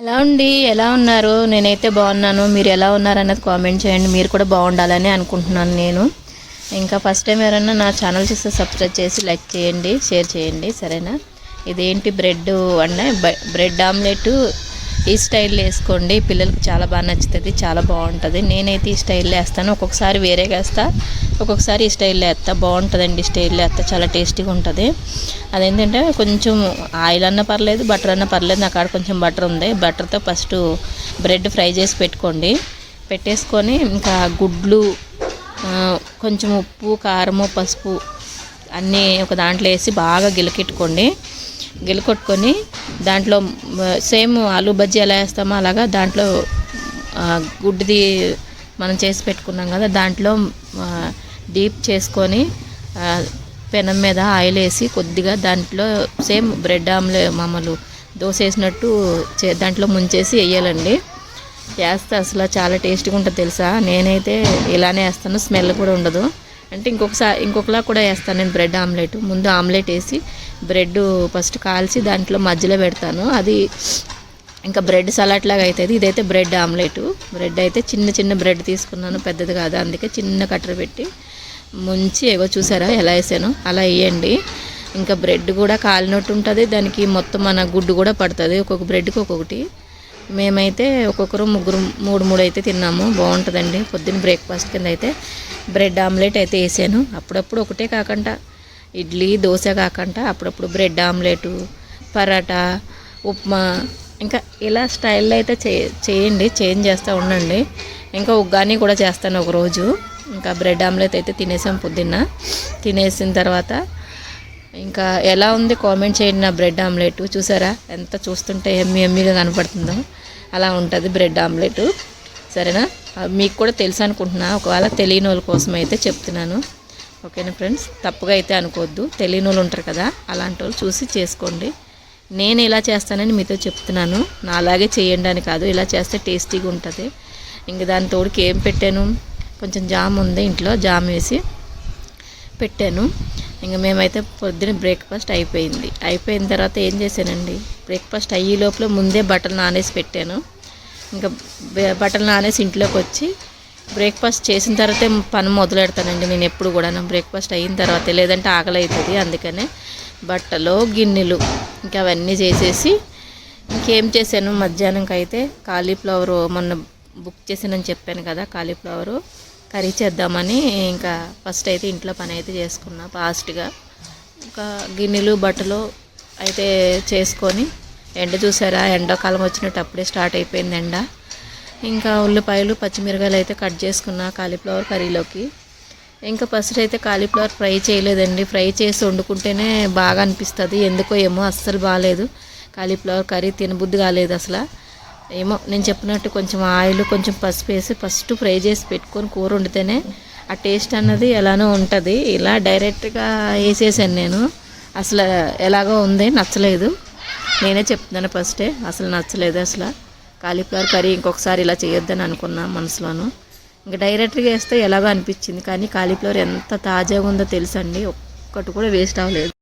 ఎలా అండి? ఎలా ఉన్నారు? నేనైతే బాగున్నాను. మీరు ఎలా ఉన్నారు అన్నది కామెంట్ చేయండి. మీరు కూడా బాగుండాలని అనుకుంటున్నాను నేను. ఇంకా ఫస్ట్ టైం ఎవరైనా నా ఛానల్ చూస్తే సబ్స్క్రైబ్ చేసి లైక్ చేయండి షేర్ చేయండి. సరేనా? ఇదేంటి బ్రెడ్ అంటే బ్రెడ్ ఆమ్లెట్ ఈ స్టైల్లో వేసుకోండి. పిల్లలకు చాలా బాగా నచ్చుతుంది చాలా బాగుంటుంది. నేనైతే ఈ స్టైల్లో వేస్తాను. ఒక్కొక్కసారి వేరేగా వేస్తా ఒక్కొక్కసారి ఈ స్టైల్లో వేస్తా. బాగుంటుందండి ఈ స్టైల్లో వేస్తా చాలా టేస్టీగా ఉంటుంది. అదేంటంటే కొంచెం ఆయిల్ అన్న పర్లేదు బటర్ అన్న పర్లేదు. నాకు ఆడ కొంచెం బటర్ ఉంది. బటర్తో ఫస్ట్ బ్రెడ్ ఫ్రై చేసి పెట్టుకోండి. పెట్టేసుకొని ఇంకా గుడ్లు కొంచెం ఉప్పు కారము పసుపు అన్నీ ఒక దాంట్లో వేసి బాగా గిలకెట్టుకోండి. గెలుకొట్టుకొని దాంట్లో సేమ్ ఆలు బజ్జీ ఎలా వేస్తామో అలాగా దాంట్లో గుడ్డిది మనం చేసి పెట్టుకున్నాం కదా దాంట్లో డీప్ చేసుకొని పెనం మీద ఆయిల్ వేసి కొద్దిగా దాంట్లో సేమ్ బ్రెడ్ ఆమ్లే మామూలు దోశ వేసినట్టు చే దాంట్లో ముంచేసి వేయాలండి. వేస్తే అసలు చాలా టేస్ట్గా ఉంటుంది తెలుసా? నేనైతే ఇలానే వేస్తాను స్మెల్ కూడా ఉండదు. అంటే ఇంకొకసారి ఇంకొకలా కూడా వేస్తాను నేను బ్రెడ్ ఆమ్లెట్. ముందు ఆమ్లెట్ వేసి బ్రెడ్ ఫస్ట్ కాల్చి దాంట్లో మధ్యలో పెడతాను. అది ఇంకా బ్రెడ్ సలాడ్ లాగా అవుతుంది ఇదైతే బ్రెడ్ ఆమ్లెట్. బ్రెడ్ అయితే చిన్న చిన్న బ్రెడ్ తీసుకున్నాను. పెద్దది కాదు. అందుకే చిన్న కట్టర్ పెట్టి ముంచి ఏవో చూసారా ఎలా వేసాను? అలా వేయండి. ఇంకా బ్రెడ్ కూడా కాలినట్టు ఉంటుంది. దానికి మొత్తం మన గుడ్డు కూడా పడుతుంది. ఒక్కొక్క బ్రెడ్కి ఒక్కొక్కటి. మేమైతే ఒక్కొక్కరు ముగ్గురు మూడు మూడు అయితే తిన్నాము. బాగుంటుందండి. పొద్దున్న బ్రేక్ఫాస్ట్ కింద అయితే బ్రెడ్ ఆమ్లెట్ అయితే వేసాను. అప్పుడప్పుడు ఒకటే కాకుండా ఇడ్లీ దోశ కాకుండా అప్పుడప్పుడు బ్రెడ్ ఆమ్లెట్ పరాటా ఉప్మా. ఇంకా ఇలా స్టైల్లో అయితే చే చేయండి. చేంజ్ చేస్తూ ఉండండి. ఇంకా ఉగ్గాని కూడా చేస్తాను ఒకరోజు. ఇంకా బ్రెడ్ ఆమ్లెట్ అయితే తినేసాం పొద్దున్న. తినేసిన తర్వాత ఇంకా ఎలా ఉంది? కామెంట్ చేయండి నా బ్రెడ్ ఆమ్లెట్. చూసారా? ఎంత చూస్తుంటే ఎమ్మి ఎమ్మిగా కనపడుతుందో. అలా ఉంటుంది బ్రెడ్ ఆమ్లెట్. సరేనా? మీకు కూడా తెలుసు అనుకుంటున్నా. ఒకవేళ తెలియని వాళ్ళ కోసం అయితే చెప్తున్నాను. ఓకేనా ఫ్రెండ్స్? తప్పుగా అయితే అనుకోవద్దు. తెలియని వాళ్ళు ఉంటారు కదా అలాంటి వాళ్ళు చూసి చేసుకోండి. నేను ఇలా చేస్తానని మీతో చెప్తున్నాను. నా అలాగే చేయండి అని కాదు. ఇలా చేస్తే టేస్టీగా ఉంటుంది. ఇంక దాని తోడుకి ఏం పెట్టాను? కొంచెం జామ్ ఉంది ఇంట్లో. జామ్ వేసి పెట్టాను. ఇంకా మేమైతే పొద్దున బ్రేక్ఫాస్ట్ అయిపోయింది. అయిపోయిన తర్వాత ఏం చేశానండి? బ్రేక్ఫాస్ట్ అయ్యే లోపల ముందే బట్టలు నానేసి పెట్టాను. ఇంకా బట్టలు నానేసి ఇంట్లోకి వచ్చి బ్రేక్ఫాస్ట్ చేసిన తర్వాతే పని మొదలెడతానండి. నేను ఎప్పుడు కూడా బ్రేక్ఫాస్ట్ అయిన తర్వాతే. లేదంటే ఆకలి అవుతుంది అందుకనే బట్టలు గిన్నెలు ఇంకా అవన్నీ చేసేసి ఇంకేం చేశాను? మధ్యాహ్నంకి అయితే కాలీఫ్లవర్ మొన్న బుక్ చేసానని చెప్పాను కదా కాలీఫ్లవరు. కర్రీ చేద్దామని ఇంకా ఫస్ట్ అయితే ఇంట్లో పని అయితే చేసుకున్నా ఫాస్ట్గా. ఒక గిన్నెలు బట్టలు అయితే చేసుకొని ఎండ చూసారా? ఎండాకాలం వచ్చినట్టు అప్పుడే స్టార్ట్ అయిపోయింది ఎండ. ఇంకా ఉల్లిపాయలు పచ్చిమిరకాయలు అయితే కట్ చేసుకున్నా కాలీఫ్లవర్ కర్రీలోకి. ఇంకా ఫస్ట్ అయితే కాలీఫ్లవర్ ఫ్రై చేయలేదండి. ఫ్రై చేసి వండుకుంటేనే బాగా అనిపిస్తుంది. ఎందుకో ఏమో అస్సలు బాగాలేదు కాలీఫ్లవర్ కర్రీ తినబుద్ధి కాలేదు అసలు. ఏమో నేను చెప్పినట్టు కొంచెం ఆయిల్ కొంచెం పసుపు వేసి ఫస్ట్ ఫ్రై చేసి పెట్టుకొని కూర వండితేనే ఆ టేస్ట్ అన్నది ఎలానో ఉంటుంది. ఇలా డైరెక్ట్గా వేసేసాను నేను. అసలు ఎలాగో ఉంది నచ్చలేదు. నేనే చెప్తున్నాను ఫస్టే అసలు నచ్చలేదు అసలు. కాలీఫ్లవర్ కర్రీ ఇంకొకసారి ఇలా చేయొద్దని అనుకున్నా మనసులోను. ఇంకా డైరెక్ట్గా వేస్తే ఎలాగో అనిపించింది కానీ కాలీఫ్లవర్ ఎంత తాజాగా ఉందో తెలుసండి. ఒక్కటి కూడా వేస్ట్ అవ్వలేదు.